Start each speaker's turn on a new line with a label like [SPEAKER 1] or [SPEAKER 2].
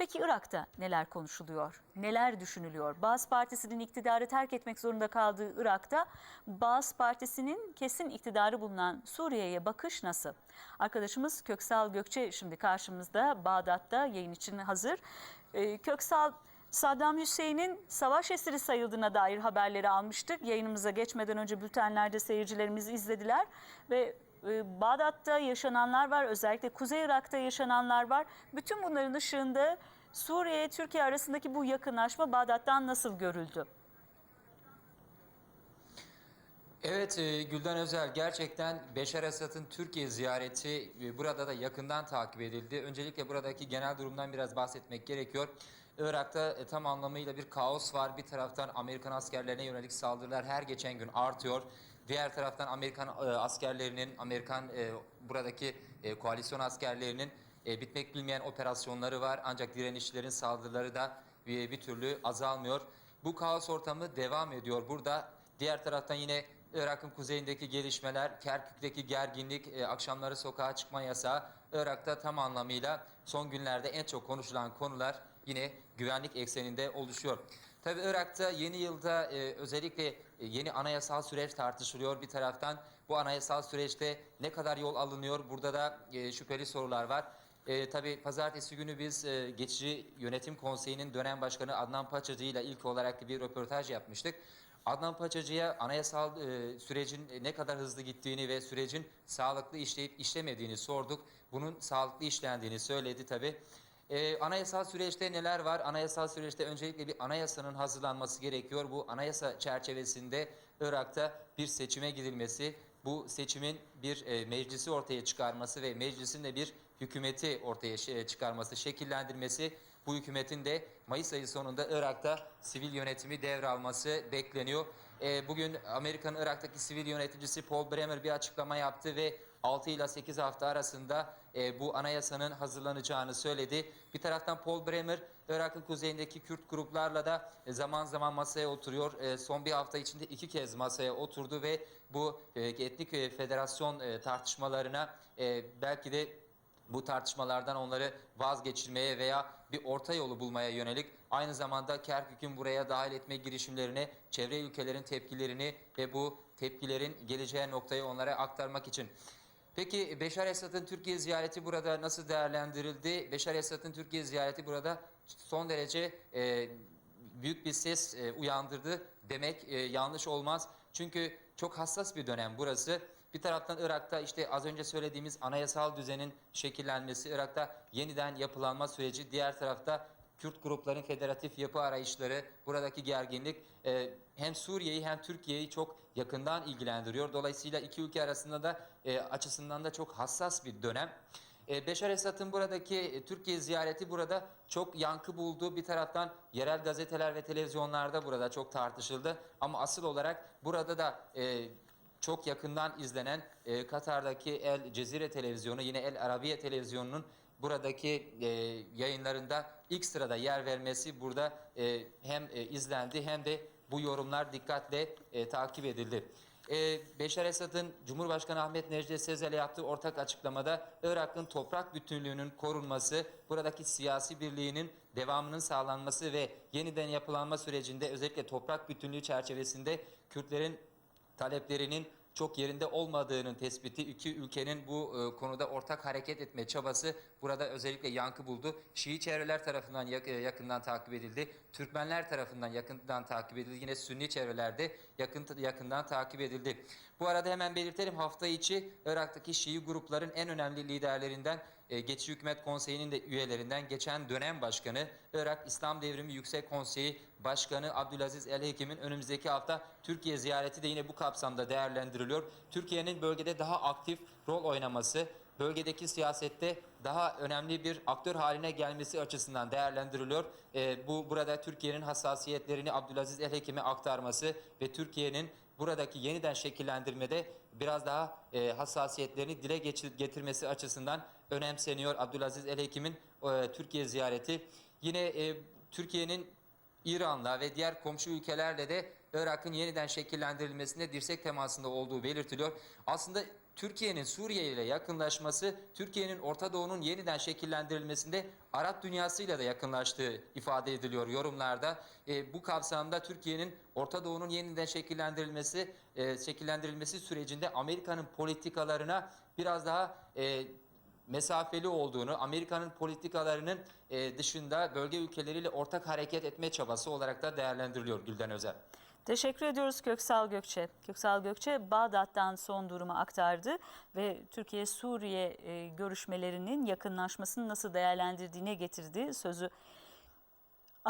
[SPEAKER 1] Peki Irak'ta neler konuşuluyor? Neler düşünülüyor? Baas Partisi'nin iktidarı terk etmek zorunda kaldığı Irak'ta Baas Partisi'nin kesin iktidarı bulunan Suriye'ye bakış nasıl? Arkadaşımız Köksal Gökçe şimdi karşımızda Bağdat'ta yayın için hazır. Ee, Köksal Saddam Hüseyin'in savaş esiri sayıldığına dair haberleri almıştık. Yayınımıza geçmeden önce bültenlerde seyircilerimiz izlediler ve e, Bağdat'ta yaşananlar var, özellikle Kuzey Irak'ta yaşananlar var. Bütün bunların ışığında Suriye Türkiye arasındaki bu yakınlaşma Bağdat'tan nasıl görüldü?
[SPEAKER 2] Evet e, Gülden Özel gerçekten Beşar Esad'ın Türkiye ziyareti e, burada da yakından takip edildi. Öncelikle buradaki genel durumdan biraz bahsetmek gerekiyor. Irak'ta e, tam anlamıyla bir kaos var. Bir taraftan Amerikan askerlerine yönelik saldırılar her geçen gün artıyor. Diğer taraftan Amerikan e, askerlerinin, Amerikan e, buradaki e, koalisyon askerlerinin e, bitmek bilmeyen operasyonları var. Ancak direnişlerin saldırıları da bir, bir türlü azalmıyor. Bu kaos ortamı devam ediyor. Burada diğer taraftan yine Irak'ın kuzeyindeki gelişmeler, Kerkük'teki gerginlik, e, akşamları sokağa çıkma yasağı Irak'ta tam anlamıyla son günlerde en çok konuşulan konular yine güvenlik ekseninde oluşuyor. Tabii Irak'ta yeni yılda e, özellikle e, yeni anayasal süreç tartışılıyor bir taraftan. Bu anayasal süreçte ne kadar yol alınıyor? Burada da e, şüpheli sorular var. E, tabii pazartesi günü biz e, geçici yönetim konseyinin dönem başkanı Adnan Paçacı ile ilk olarak bir röportaj yapmıştık. Adnan Paçacı'ya anayasal e, sürecin ne kadar hızlı gittiğini ve sürecin sağlıklı işleyip işlemediğini sorduk. Bunun sağlıklı işlendiğini söyledi tabii. E, anayasal süreçte neler var? Anayasal süreçte öncelikle bir anayasanın hazırlanması gerekiyor. Bu anayasa çerçevesinde Irak'ta bir seçime gidilmesi, bu seçimin bir e, meclisi ortaya çıkarması ve meclisin de bir hükümeti ortaya çıkarması, şekillendirmesi, bu hükümetin de Mayıs ayı sonunda Irak'ta sivil yönetimi devralması bekleniyor. E, bugün Amerika'nın Irak'taki sivil yöneticisi Paul Bremer bir açıklama yaptı ve 6 ile 8 hafta arasında e, bu anayasanın hazırlanacağını söyledi. Bir taraftan Paul Bremer Irak'ın kuzeyindeki Kürt gruplarla da zaman zaman masaya oturuyor. E, son bir hafta içinde iki kez masaya oturdu ve bu e, etnik e, federasyon e, tartışmalarına e, belki de bu tartışmalardan onları vazgeçirmeye veya bir orta yolu bulmaya yönelik aynı zamanda Kerkük'ün buraya dahil etme girişimlerine çevre ülkelerin tepkilerini ve bu tepkilerin geleceği noktayı onlara aktarmak için. Peki Beşar Esad'ın Türkiye ziyareti burada nasıl değerlendirildi? Beşar Esad'ın Türkiye ziyareti burada son derece e, büyük bir ses e, uyandırdı demek e, yanlış olmaz. Çünkü çok hassas bir dönem burası. Bir taraftan Irak'ta işte az önce söylediğimiz anayasal düzenin şekillenmesi, Irak'ta yeniden yapılanma süreci, diğer tarafta Kürt grupların federatif yapı arayışları, buradaki gerginlik e, hem Suriye'yi hem Türkiye'yi çok yakından ilgilendiriyor. Dolayısıyla iki ülke arasında da e, açısından da çok hassas bir dönem. E, Beşar Esad'ın buradaki e, Türkiye ziyareti burada çok yankı buldu. Bir taraftan yerel gazeteler ve televizyonlarda burada çok tartışıldı. Ama asıl olarak burada da e, çok yakından izlenen e, Katar'daki El Cezire televizyonu yine El Arabiye televizyonunun buradaki e, yayınlarında ilk sırada yer vermesi burada e, hem e, izlendi hem de bu yorumlar dikkatle e, takip edildi. E, Beşar Esad'ın Cumhurbaşkanı Ahmet Necdet Sezel'e yaptığı ortak açıklamada Irak'ın toprak bütünlüğünün korunması, buradaki siyasi birliğinin devamının sağlanması ve yeniden yapılanma sürecinde özellikle toprak bütünlüğü çerçevesinde Kürtlerin taleplerinin çok yerinde olmadığının tespiti iki ülkenin bu e, konuda ortak hareket etme çabası burada özellikle yankı buldu. Şii çevreler tarafından yak- e, yakından takip edildi. Türkmenler tarafından yakından takip edildi. Yine Sünni çevrelerde yakın yakından takip edildi. Bu arada hemen belirtelim hafta içi Irak'taki Şii grupların en önemli liderlerinden e, Geçici Hükümet Konseyi'nin de üyelerinden geçen dönem başkanı Irak İslam Devrimi Yüksek Konseyi Başkanı Abdülaziz El Hekim'in önümüzdeki hafta Türkiye ziyareti de yine bu kapsamda değerlendiriliyor. Türkiye'nin bölgede daha aktif rol oynaması, bölgedeki siyasette daha önemli bir aktör haline gelmesi açısından değerlendiriliyor. E, bu burada Türkiye'nin hassasiyetlerini Abdülaziz El Hekim'e aktarması ve Türkiye'nin buradaki yeniden şekillendirmede biraz daha e, hassasiyetlerini dile getirmesi açısından önemseniyor Abdülaziz El Hekim'in e, Türkiye ziyareti. Yine e, Türkiye'nin İran'la ve diğer komşu ülkelerle de Irak'ın yeniden şekillendirilmesinde dirsek temasında olduğu belirtiliyor. Aslında Türkiye'nin Suriye ile yakınlaşması, Türkiye'nin Orta Doğu'nun yeniden şekillendirilmesinde Arap dünyasıyla da yakınlaştığı ifade ediliyor yorumlarda. E, bu kapsamda Türkiye'nin Orta Doğu'nun yeniden şekillendirilmesi, e, şekillendirilmesi sürecinde Amerika'nın politikalarına biraz daha e, mesafeli olduğunu, Amerika'nın politikalarının e, dışında bölge ülkeleriyle ortak hareket etme çabası olarak da değerlendiriliyor Gülden Özel.
[SPEAKER 1] Teşekkür ediyoruz Köksal Gökçe. Köksal Gökçe Bağdat'tan son durumu aktardı ve Türkiye-Suriye e, görüşmelerinin yakınlaşmasını nasıl değerlendirdiğine getirdiği sözü